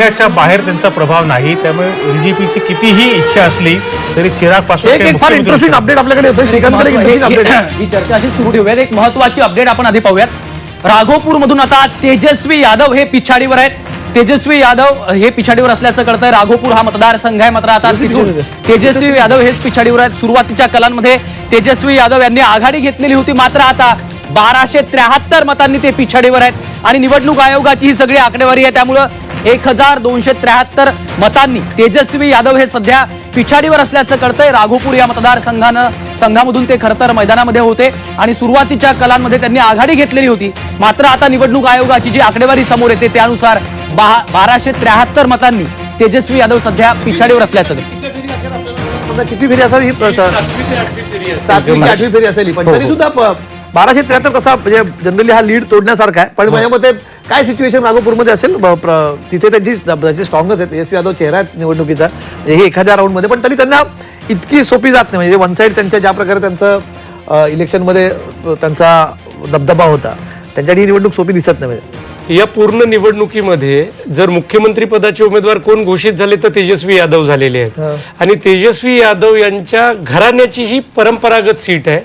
त्याच्या बाहेर त्यांचा प्रभाव नाही त्यामुळे एलजीपीची कितीही इच्छा असली तरी चिरागपासून एक एक फार इंटरेस्टिंग अपडेट आपल्याकडे येतोय. श्रीकांतकडे एक इंटरेस्टिंग अपडेट ही चर्चा अशी सुरू ठेवूयात. एक महत्वाची अपडेट आपण आधी पाहूयात. राघोपूर मधून आता तेजस्वी यादव हे पिछाडीवर आहेत. तेजस्वी यादव हे पिछाडीवर असल्याचं कळतंय. राघोपूर हा मतदारसंघ आहे. मात्र आता तिथून तेजस्वी यादव हेच पिछाडीवर आहेत. सुरुवातीच्या कलांमध्ये तेजस्वी यादव यांनी आघाडी घेतलेली होती. मात्र आता बाराशे त्र्याहत्तर मतांनी ते पिछाडीवर आहेत. आणि निवडणूक आयोगाची ही सगळी आकडेवारी आहे. त्यामुळं एक हजार दोनशे त्र्याहत्तर मतांनी तेजस्वी यादव हे सध्या पिछाडीवर असल्याचं कळतंय. राघोपूर या मतदारसंघानं संघामधून ते खरं तर मैदानामध्ये होते आणि सुरुवातीच्या कलांमध्ये त्यांनी आघाडी घेतलेली होती. मात्र आता निवडणूक आयोगाची जी आकडेवारी समोर येते त्यानुसार बाराशे त्र्याहत्तर मतांनी तेजस्वी यादव सध्या पिछाडीवर असल्याचं किती फेरी असावी ही सातवी आठवी फेरी असेल. ही. पण तरी सुद्धा बाराशे त्र्याहत्तर कसा म्हणजे जनरली हा लीड तोडण्यासारखा आहे. पण माझ्या मते काय सिच्युएशन नागपूरमध्ये असेल ब- प्र- तिथे त्यांची त्याची स्ट्रॉंगच आहे तेजस्वी यादव चेहरा आहे निवडणुकीचा. म्हणजे हे एखाद्या राऊंडमध्ये पण तरी त्यांना इतकी सोपी जात नाही. म्हणजे वन साईड त्यांच्या ज्या प्रकारे त्यांचं इलेक्शनमध्ये त्यांचा दबदबा होता त्यांच्यासाठी ही निवडणूक सोपी दिसत नाही. म्हणजे या पूर्ण निवडणुकीमध्ये जर मुख्यमंत्री पदाचे उमेदवार कोण घोषित झाले तर तेजस्वी यादव झालेले आहेत. आणि तेजस्वी यादव यांच्या घराण्याची ही परंपरागत सीट आहे.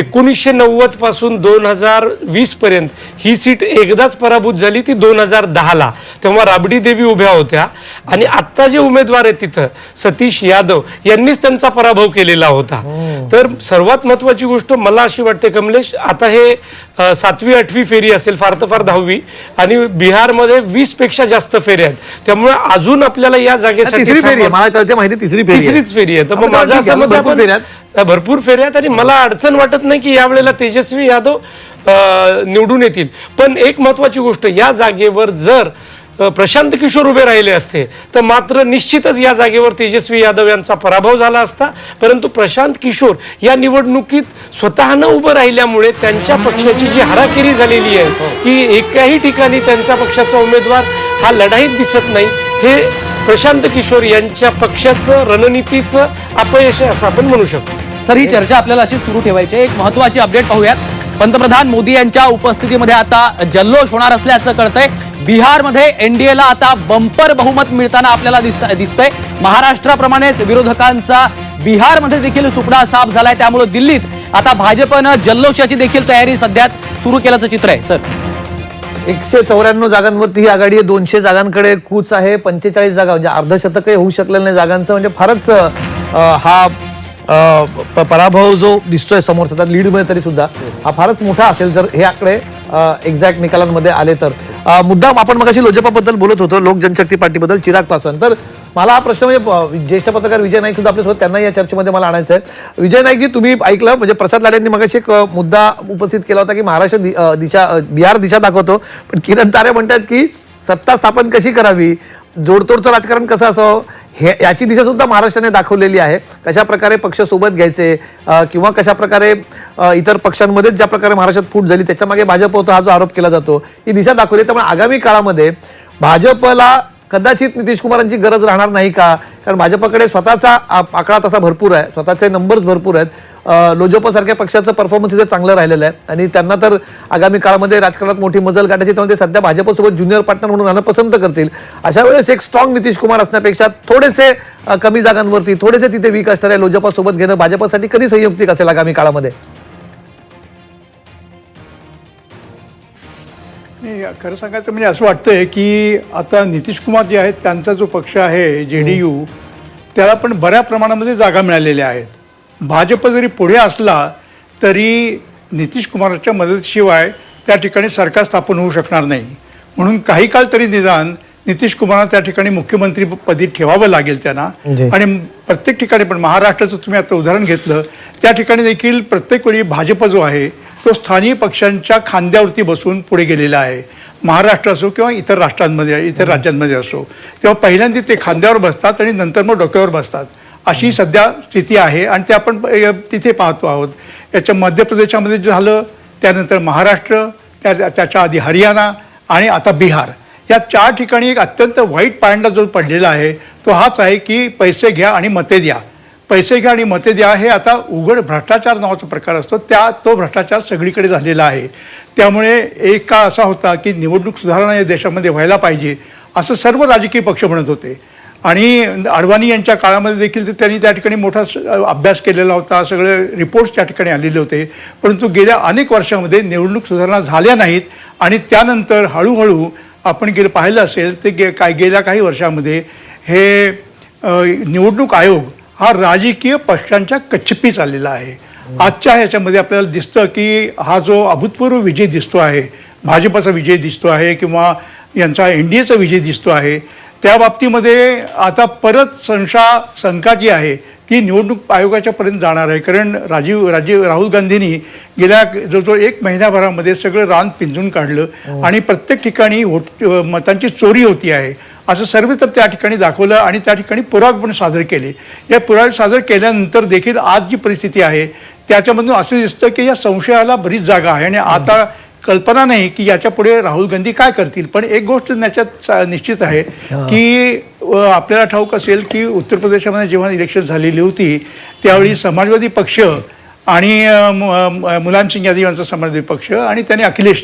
एकोणीसशे नव्वदपासून दोन हजार वीस पर्यंत ही सीट एकदाच पराभूत झाली ती दोन हजार दहाला. तेव्हा राबडी देवी उभ्या होत्या. आणि आत्ता जे उमेदवार आहेत तिथं सतीश यादव यांनीच त्यांचा पराभव केलेला होता. तर सर्वात महत्वाची गोष्ट मला अशी वाटते कमलेश आता हे सातवी आठवी फेरी असेल फार तर फार दहावी. आणि बिहारमध्ये वीसपेक्षा जास्त फेऱ्या आहेत. त्यामुळे अजून आपल्याला या जागेसाठी तिसरी फेरी आहे. थांबा- मला कळते माहिती तिसरी फेरी आहे. तिसरीच फेरी आहे. तर मग आपण माझं असं मत भरपूर आपण- फेऱ्या आहेत. भरपूर फेऱ्या आहेत आणि मला अडचण वाटत नाही की यावेळेला तेजस्वी यादव अ, निवडून येतील. पण एक महत्वाची गोष्ट या जागेवर जर प्रशांत किशोर उभे राहिले असते. तर मात्र निश्चितच या जागेवर तेजस्वी यादव यांचा पराभव झाला असता. परंतु प्रशांत किशोर या निवडणुकीत स्वतःनं उभं राहिल्यामुळे त्यांच्या पक्षाची जी हाराकिरी झालेली आहे की एकाही ठिकाणी त्यांच्या पक्षाचा उमेदवार हा लढाईत दिसत नाही. हे प्रशांत किशोर यांच्या पक्षाचं रणनीतीचं अपयश आहे असं आपण म्हणू शकतो. सर ही चर्चा आपल्याला अशी सुरू ठेवायची आहे. एक महत्वाची अपडेट पाहूयात. पंतप्रधान मोदी यांच्या उपस्थितीमध्ये आता जल्लोष होणार असल्याचं कळतंय. बिहारमध्ये एनडीएला आता बंपर बहुमत मिळताना आपल्याला दिसत- दिसतंय. महाराष्ट्राप्रमाणेच विरोधकांचा बिहारमध्ये देखील सुपडा साफ झालाय. त्यामुळे दिल्लीत आता भाजपनं जल्लोषाची देखील तयारी सध्या सुरू केल्याचं चित्र आहे. सर. एकशे चौऱ्याण्णव जागांवरती ही आघाडी आहे. दोनशे जागांकडे कूच आहे. पंचेचाळीस जागा म्हणजे अर्धशतकही होऊ शकलेलं नाही जागांचं. म्हणजे फारच हा प- पराभव जो दिसतोय समोर सतत लीडमध्ये तरी सुद्धा हा फारच मोठा असेल जर हे आकडे एक्झॅक्ट निकालांमध्ये आले तर. मुद्दा मुद्दाम आपण मगाशी लोजपाबद्दल बोलत होतो लोक जनशक्ती पार्टीबद्दल चिराग पासवान तर मला हा प्रश्न म्हणजे ज्येष्ठ पत्रकार विजय नाईक सुद्धा आपल्यासोबत त्यांना या चर्चेमध्ये मला आणायचं आहे विजय नाईकजी तुम्ही ऐकलं म्हणजे प्रसाद लाड यांनी मगाशी एक मुद्दा उपस्थित केला होता की महाराष्ट्र दि- दिशा बिहार दिशा दाखवतो. पण किरण तारे म्हणतात की सत्ता स्थापन कशी करावी? जोडतोडचं राजकारण कसं असावं? हे याची दिशासुद्धा महाराष्ट्राने दाखवलेली आहे. कशा प्रकारे पक्ष सोबत घ्यायचे किंवा कशा प्रकारे इतर पक्षांमध्येच ज्या प्रकारे महाराष्ट्रात फूट झाली त्याच्यामागे भाजप होतो हा जो आरोप केला जातो ही दिशा दाखवली. त्यामुळे आगामी काळामध्ये भाजपला कदाचित नितीश कुमारांची गरज राहणार नाही का? कारण भाजपकडे स्वतःचा आकडा तसा भरपूर आहे. स्वतःचे नंबर्स भरपूर आहेत. लोजपसारख्या पक्षाचं परफॉर्मन्स इथे चांगलं राहिलेलं आहे. आणि त्यांना तर आगामी काळामध्ये राजकारणात मोठी मजल काढायची त्यामुळे ते सध्या भाजपसोबत ज्युनियर पार्टनर म्हणून राहणं पसंत करतील. अशा वेळेस एक स्ट्रॉंग नितीश कुमार असण्यापेक्षा थोडेसे कमी जागांवरती थोडेसे तिथे वीक असणाऱ्या लोजपासोबत घेणं भाजपसाठी कधी संयुक्तिक असेल आगामी काळामध्ये? नाही खरं सांगायचं म्हणजे असं वाटतंय की आता नितीश कुमार जे आहेत त्यांचा जो पक्ष आहे जे डी यू त्याला पण बऱ्या प्रमाणामध्ये जागा मिळालेल्या आहेत. भाजप जरी पुढे असला तरी नितीश कुमाराच्या मदतीशिवाय त्या ठिकाणी सरकार स्थापन होऊ शकणार नाही. म्हणून काही काळ तरी निदान नितीश कुमारांना त्या ठिकाणी मुख्यमंत्री पदी ठेवावं लागेल त्यांना. आणि प्रत्येक ठिकाणी पण महाराष्ट्राचं तुम्ही आता उदाहरण घेतलं त्या ठिकाणी देखील प्रत्येक वेळी भाजप जो आहे तो स्थानिक पक्षांच्या खांद्यावरती बसून पुढे गेलेला आहे. महाराष्ट्र असो किंवा इतर राष्ट्रांमध्ये इतर राज्यांमध्ये असो. तेव्हा पहिल्यांदा ते खांद्यावर बसतात आणि नंतर मग डोक्यावर बसतात. अशी सध्या स्थिती आहे आणि ते आपण तिथे पाहतो आहोत. याच्या मध्य प्रदेशामध्ये जे झालं त्यानंतर महाराष्ट्र त्या त्याच्या आधी हरियाणा आणि आता बिहार. या चार ठिकाणी एक अत्यंत वाईट पायंडा जो पडलेला आहे तो हाच आहे की पैसे घ्या आणि मते द्या. पैसे घ्या आणि मते द्या हे आता उघड भ्रष्टाचार नावाचा प्रकार असतो. त्या तो भ्रष्टाचार सगळीकडे झालेला आहे. त्यामुळे एक काळ असा होता की निवडणूक सुधारणा या देशामध्ये व्हायला पाहिजे असं सर्व राजकीय पक्ष म्हणत होते. आणि अडवाणी यांच्या काळामध्ये देखील ते त्यांनी त्या ठिकाणी मोठा स- अभ्यास केलेला होता सगळे रिपोर्ट्स त्या ठिकाणी आलेले होते. परंतु गेल्या अनेक वर्षामध्ये निवडणूक सुधारणा झाल्या नाहीत आणि त्यानंतर हळूहळू आपण गेलं पाहिलं असेल ते गे काय गेल्या काही वर्षामध्ये हे निवडणूक आयोग हा राजकीय पक्षांच्या कच्छपी चाललेला आहे. आजच्या ह्याच्यामध्ये आपल्याला दिसतं की हा जो अभूतपूर्व विजय दिसतो आहे भाजपचा विजय दिसतो आहे किंवा यांचा एन डी एचा विजय दिसतो आहे त्या बाबतीमध्ये आता परत संशा शंका जी आहे ती निवडणूक आयोगाच्या पर्यंत जाणार आहे. कारण राजीव राजीव राहुल गांधींनी गेल्या जवळजवळ एक महिन्याभरामध्ये सगळं रान पिंजून काढलं आणि प्रत्येक ठिकाणी वोट मतांची चोरी होती आहे. असं सर्व तर त्या ठिकाणी दाखवलं आणि त्या ठिकाणी पुरावे पण सादर केले. या पुरावे सादर केल्यानंतर देखील आज जी परिस्थिती आहे त्याच्यामधून असं दिसतं की या संशयाला बरीच जागा आहे आणि आता कल्पना नाही की याच्यापुढे राहुल गांधी काय करतील. पण एक गोष्ट त्याच्यात सा- निश्चित आहे की आपल्याला ठाऊक असेल की उत्तर प्रदेशामध्ये जेव्हा इलेक्शन झालेली होती त्यावेळी समाजवादी पक्ष आणि मुलायम सिंग यादव यांचा समाजवादी पक्ष आणि त्याने अखिलेश